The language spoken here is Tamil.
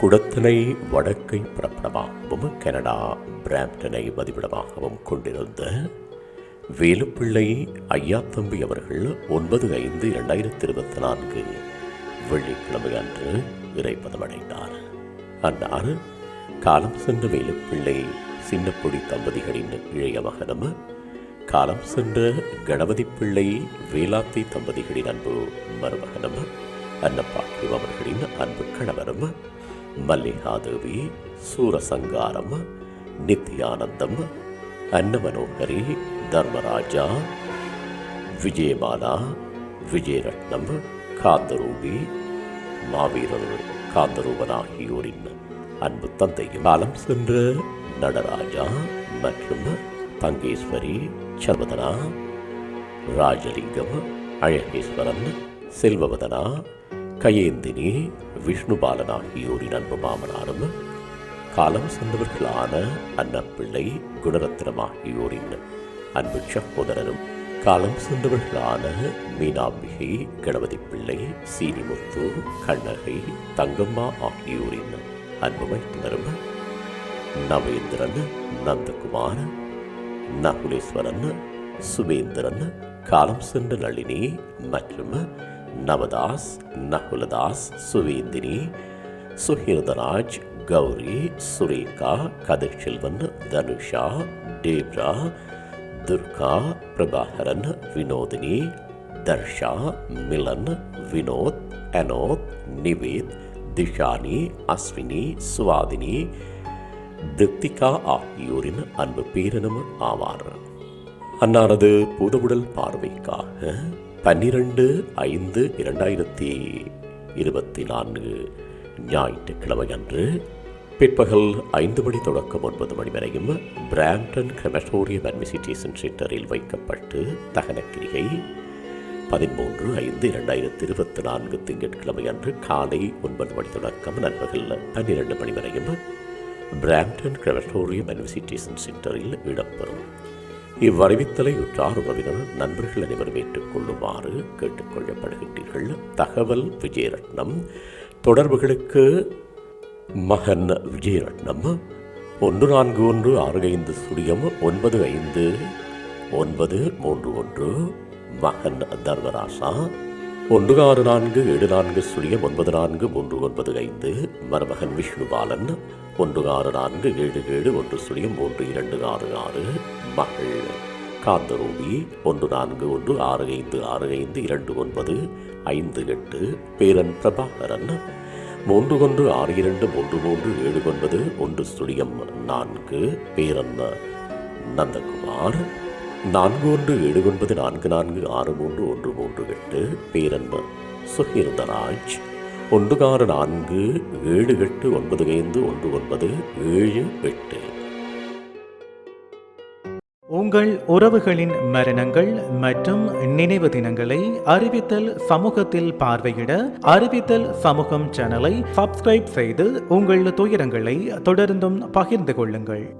குடத்தனை வடக்கை பிரபலமாகவும் கனடா பிராம்டனை மதிப்பிடமாகவும் கொண்டிருந்த வேலுப்பிள்ளை ஐயாத்தம்பி அவர்கள் ஒன்பது ஐந்து இரண்டாயிரத்தி இருபத்தி நான்கு வெள்ளிக்கிழமை அன்று இறைப்பதமடைந்தார். அன்னார் காலம் சென்ற வேலுப்பிள்ளை சின்னப்பொடி தம்பதிகளின் இளைய மகனும் காலம் சென்ற கணபதி பிள்ளை வேலாத்தி தம்பதிகளின் அன்பு மருமகனும் அன்னப்பாக்கியம் அவர்களின் அன்பு கணவரும் மல்லிகாதேவி சூரசங்காரம் நித்யானந்தம் அன்னமனோகரி தர்மராஜா விஜயமாலா விஜயரட்னம் காந்தரூபி மாவீரர் காந்தரூபன் ஆகியோரின் அன்பு தந்தையும் காலம் சென்ற நடராஜா மற்றும் தங்கேஸ்வரி சர்வதனா ராஜலிங்கம் அழகேஸ்வரன் செல்வவதனா கயேந்தினி விஷ்ணுபாலன் ஆகியோரின் அன்பு மாமனாரும் காலம் சென்றவர்களான அன்னப்பிள்ளை குணரத்னம் ஆகியோரின் அன்பு சகோதரரும் காலம் சென்றவர்களான மீனாம்பிகை கணபதி பிள்ளை சீனிமுத்து கண்ணகை தங்கம்மா ஆகியோரின் அன்பு மைத்துனரும் நவேந்திரன் நந்தகுமார் நகுலேஸ்வரன் சுபேந்திரன் காலம் சென்ற நளினி மற்றும் நவதாஸ் நகுலதாஸ் சுவேந்தினி சுஹீர்தராஜ் கௌரி சுரேகா கதிர்ச்செல்வன் தனுஷா டேப்ரா துர்கா பிரபாகரன் வினோதினி தர்ஷா மிலன் வினோத் அனோத் நிவேத் திஷானி அஸ்வினி சுவாதினி திருத்திகா ஆகியோரின் அன்பு பேரனும் ஆவார். அன்னாரது பூதவுடல் பார்வைக்காக பன்னிரண்டு ஐந்து இரண்டாயிரத்தி இருபத்தி நான்கு ஞாயிற்றுக்கிழமை அன்று பிற்பகல் ஐந்து மணி தொடக்கம் ஒன்பது மணி வரையும் பிராம்டன் கிரெமட்டோரியம் அட்மினிஸ்ட்ரேஷன் சென்டரில் வைக்கப்பட்டு தகனக்கிரிகை பதிமூன்று ஐந்து இரண்டாயிரத்தி இருபத்தி நான்கு திங்கட்கிழமை அன்று காலை ஒன்பது மணி தொடக்கம் நண்பகல் பன்னிரண்டு மணி வரையும் பிராம்டன் கிரெமட்டோரியம் அட்மினிஸ்ட்ரேஷன் சென்டரில் இடம்பெறும். இவ்வறிவித்தலை உற்றார் உறவினர் நண்பர்கள் அனைவரும் ஏற்றுக்கொள்ளுமாறு கேட்டுக்கொள்ளப்படுகின்றீர்கள். தகவல் விஜயரட்னம். தொடர்புகளுக்கு மகன் விஜயரட்னம். ஒன்று நான்கு ஒன்று ஆறு ஐந்து சுழியம் ஒன்பது ஐந்து ஒன்பது மூன்று ஒன்று. மகன் தர்மராசா. ஒன்று ஆறு நான்கு ஏழு நான்கு சுழியம் ஒன்பது நான்கு மூன்று ஒன்பது ஐந்து. மருமகன் விஷ்ணுபாலன். ஒன்று ஆறு நான்கு ஏழு ஏழு ஒன்று சுழியம் மூன்று இரண்டு ஆறு ஆறு மகள். காந்தரூபி ஒன்று நான்கு ஒன்று ஆறு ஐந்து ஆறு ஐந்து இரண்டு ஒன்பது ஐந்து எட்டு பேரன் பிரபாகரன் மூன்று ஒன்று ஆறு இரண்டு மூன்று மூன்று ஏழு ஒன்பது ஒன்று சுழியம் நான்கு பேரன் நந்தகுமார் நான்கு ஒன்று ஏழு ஒன்பது நான்கு நான்கு ஆறு மூன்று ஒன்று மூன்று எட்டு பேரன் சுஹீர்தராஜ் ஒன்று ஆறு நான்கு ஏழு எட்டு ஒன்பது ஐந்து ஒன்று ஒன்பது ஏழு எட்டு. உங்கள் உறவுகளின் மரணங்கள் மற்றும் நினைவு தினங்களை அறிவித்தல் சமூகத்தில் பார்வையிட அறிவித்தல் சமூகம் சேனலை சப்ஸ்கிரைப் செய்து உங்கள் துயரங்களை தொடர்ந்தும் பகிர்ந்து கொள்ளுங்கள்.